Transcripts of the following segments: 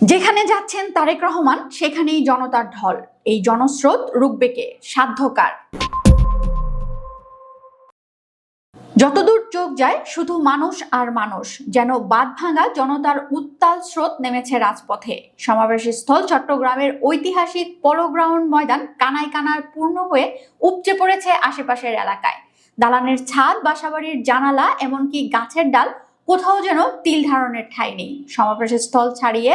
যেখানে যাচ্ছেন তারেক রহমান, সেখানেই জনতার ঢল। এই জনস্রোত রুখবে কে সাধ্যকার। যতদূর চোখ যায়, শুধু মানুষ আর মানুষ, যেন বাদ ভাঙা জনতার উত্তাল স্রোত নেমেছে রাজপথে। সমাবেশ স্থল চট্টগ্রামের ঐতিহাসিক পলো গ্রাউন্ড ময়দান কানায় কানায় পূর্ণ হয়ে উপচে পড়েছে আশেপাশের এলাকায়। দালানের ছাদ, বাসাবাড়ির জানালা, এমনকি গাছের ডাল কোথাও যেন তিল ধারণের ঠাঁই নেই। সমাবেশ স্থল ছাড়িয়ে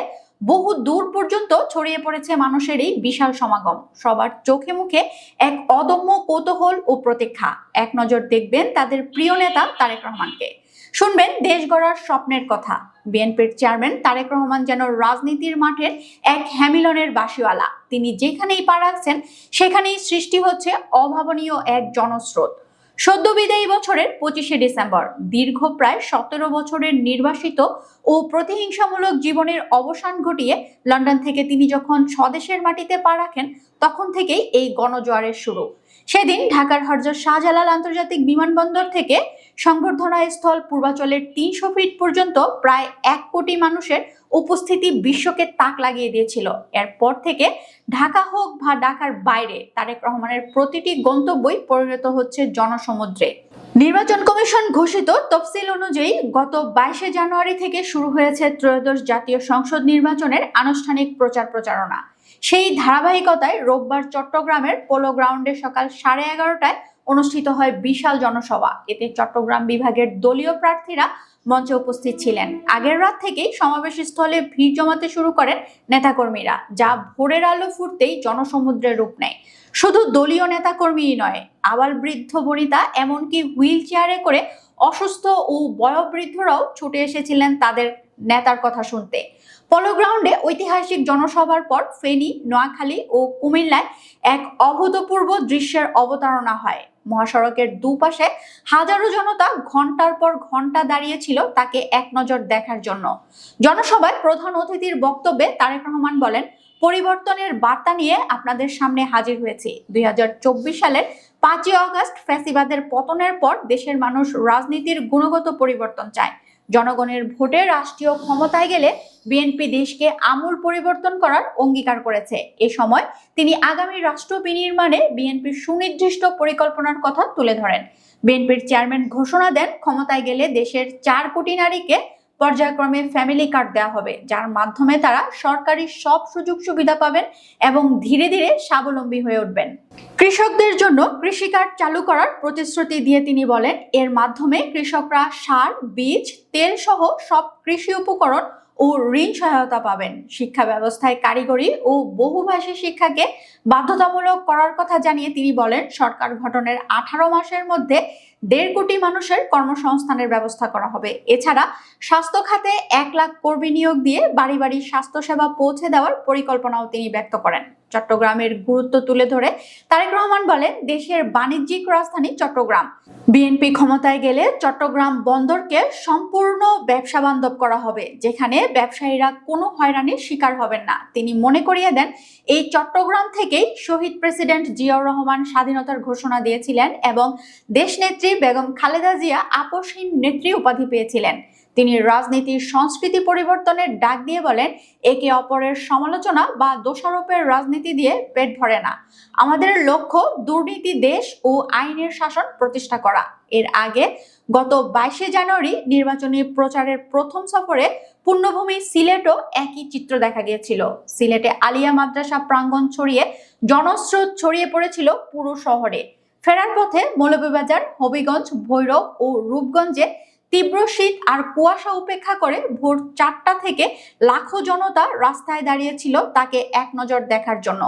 বহু দূর পর্যন্ত ছড়িয়ে পড়েছে মানুষের এই বিশাল সমাগম। সবার চোখে মুখে এক অদম্য কৌতূহল ও প্রতীক্ষা। এক নজর দেখবেন তাদের প্রিয় নেতা তারেক রহমানকে। শুনবেন দেশ গড়ার স্বপ্নের কথা। বিএনপির চেয়ারম্যান তারেক রহমান যেন রাজনীতির মাঠের এক হ্যামিলনের বাসিওয়ালা তিনি যেখানেই পা রাখছেন, সেখানেই সৃষ্টি হচ্ছে অভাবনীয় এক জনস্রোত। সদ্য বিদায়ী বছরের পঁচিশে ডিসেম্বর, দীর্ঘ প্রায় সতেরো বছরের নির্বাসিত ও প্রতিহিংসামূলক জীবনের অবসান ঘটিয়ে লন্ডন থেকে তিনি যখন স্বদেশের মাটিতে পা রাখেন তখন থেকেই এই গণজোয়ারের শুরু। সেদিন ঢাকার হরজত শাহজালাল আন্তর্জাতিক বিমানবন্দর থেকে সংবর্ধনা স্থল পূর্বাচলের তিনশো ফিট পর্যন্ত প্রায় এক কোটি মানুষের উপস্থিতি বিশ্বকে তাক লাগিয়ে দিয়েছিল। এরপর থেকে ঢাকা হোক বা ঢাকার বাইরে তারেক রহমানের প্রতিটি গন্তব্যই পরিণত হচ্ছে জনসমুদ্রে। নির্বাচন কমিশন ঘোষিত তফসিল অনুযায়ী গত বাইশে জানুয়ারি থেকে শুরু হয়েছে ত্রয়োদশ জাতীয় সংসদ নির্বাচনের আনুষ্ঠানিক প্রচার প্রচারণা। সেই ধারাবাহিকতায় রোববার চট্টগ্রামের পোলো গ্রাউন্ডে সকাল সাড়ে এগারোটায় অনুষ্ঠিত হয় বিশাল জনসভা। এতে চট্টগ্রাম বিভাগের দলীয় প্রার্থীরা মঞ্চে উপস্থিত ছিলেন। আগের রাত থেকেই সমাবেশ স্থলে ভিড় জমাতে শুরু করেন নেতাকর্মীরা, যা ভোরের আলো ফুটতেই জনসমুদ্রের রূপ নেয়। শুধু দলীয় নেতাকর্মীই নয়, আবার বৃদ্ধ বনিতা, এমনকি হুইল চেয়ারে করে অসুস্থ ও বয়োবৃদ্ধরাও ছুটে এসেছিলেন তাদের নেতার কথা শুনতে। পলো গ্রাউন্ডে ঐতিহাসিক জনসভার পর ফেনী, নোয়াখালী ও কুমিল্লায় এক অভূতপূর্ব দৃশ্যের অবতারণা হয়। মহাসড়কের দুপাশে হাজারো জনতা ঘণ্টার পর ঘণ্টা দাঁড়িয়েছিল তাকে এক নজর দেখার জন্য। জনসভায় প্রধান অতিথির বক্তব্যে তারেক রহমান বলেন, পরিবর্তনের বার্তা নিয়ে আপনাদের সামনে হাজির হয়েছি। দুই হাজার চব্বিশ সালের পাঁচই অগস্ট ফ্যাসিবাদের পতনের পর দেশের মানুষ রাজনীতির গুণগত পরিবর্তন চায়। জনগণের ভোটে রাষ্ট্রীয় ক্ষমতায় গেলে বিএনপি দেশকে আমূল পরিবর্তন করার অঙ্গীকার করেছে। এ সময় তিনি আগামী রাষ্ট্র বিনির্মাণে বিএনপির সুনির্দিষ্ট পরিকল্পনার কথা তুলে ধরেন। বিএনপির চেয়ারম্যান ঘোষণা দেন, ক্ষমতায় গেলে দেশের চার কোটি নারীকে পর্যায়ক্রমে ফ্যামিলি কার্ড দেওয়া হবে, যার মাধ্যমে তারা সরকারি সব সুযোগ সুবিধা পাবেন এবং ধীরে ধীরে স্বাবলম্বী হয়ে উঠবেন। কৃষকদের জন্য কৃষি কার্ড চালু করার প্রতিশ্রুতি দিয়ে তিনি বলেন, এর মাধ্যমে কৃষকরা সার, বীজ, তেল সহ সব কৃষি উপকরণ ও ঋণ সহায়তা পাবেন। শিক্ষা ব্যবস্থায় কারিগরি ও বহুভাষী শিক্ষাকে বাধ্যতামূলক করার কথা জানিয়ে তিনি বলেন, সরকার গঠনের আঠারো মাসের মধ্যে দেড় কোটি মানুষের কর্মসংস্থানের ব্যবস্থা করা হবে। এছাড়া স্বাস্থ্য খাতে এক লাখ কর্মী নিয়োগ দিয়ে বাড়ি বাড়ি স্বাস্থ্যসেবা পৌঁছে দেওয়ার পরিকল্পনাও তিনি ব্যক্ত করেন। চট্টগ্রামের গুরুত্ব তুলে ধরে। তারেক রহমান বলেন, দেশের বাণিজ্যিক রাজধানী চট্টগ্রাম। বিএনপি ক্ষমতায় গেলে চট্টগ্রাম বন্দরকে সম্পূর্ণ ব্যবসা বান্ধব করা হবে, যেখানে ব্যবসায়ীরা কোনো হয়রানির শিকার হবেন না। তিনি মনে করিয়ে দেন, এই চট্টগ্রাম থেকেই শহীদ প্রেসিডেন্ট জিয়াউর রহমান স্বাধীনতার ঘোষণা দিয়েছিলেন এবং দেশনেত্রী বেগম খালেদা জিয়া আপসহীন নেত্রী উপাধি পেয়েছিলেন। তিনি রাজনীতির সংস্কৃতি পরিবর্তনের ডাক দিয়ে বলেন, একে অপরের সমালোচনা বা দোষারোপের রাজনীতি দিয়ে পেট ভরে না। আমাদের লক্ষ্য দুর্নীতি দেশ ও আইনের শাসন প্রতিষ্ঠা করা। এর আগে গত বাইশে জানুয়ারি নির্বাচনী প্রচারের প্রথম সফরে পূর্ণভূমি সিলেটও একই চিত্র দেখা গিয়েছিল। সিলেটে আলিয়া মাদ্রাসা প্রাঙ্গণ ছড়িয়ে জনস্রোত ছড়িয়ে পড়েছিল পুরো শহরে। ফেরার পথে মৌলভীবাজার, হবিগঞ্জ, ভৈরব ও রূপগঞ্জে তীব্র শীত আর কুয়াশা উপেক্ষা করে ভোর চারটা থেকে লাখো জনতা রাস্তায় দাঁড়িয়েছিল তাকে এক নজর দেখার জন্য।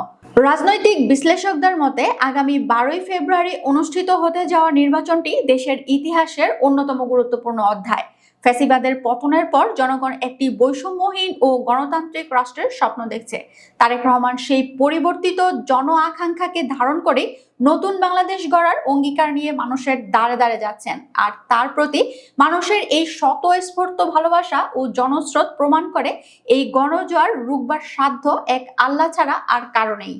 রাজনৈতিক বিশ্লেষকদের মতে, আগামী বারোই ফেব্রুয়ারি অনুষ্ঠিত হতে যাওয়া নির্বাচনটি দেশের ইতিহাসের অন্যতম গুরুত্বপূর্ণ অধ্যায়। ফ্যাসিবাদের পতনের পর জনগণ একটি বৈষম্যহীন ও গণতান্ত্রিক রাষ্ট্রের স্বপ্ন দেখছে। তারেক রহমান সেই পরিবর্তিত জন আকাঙ্ক্ষাকে ধারণ করে নতুন বাংলাদেশ গড়ার অঙ্গীকার নিয়ে মানুষের দাঁড়ে দাঁড়ে যাচ্ছেন। আর তার প্রতি মানুষের এই স্বতঃস্ফূর্ত ভালোবাসা ও জনস্রোত প্রমাণ করে এই গণজোয়ার রুখবার সাধ্য এক আল্লাহ ছাড়া আর কারণেই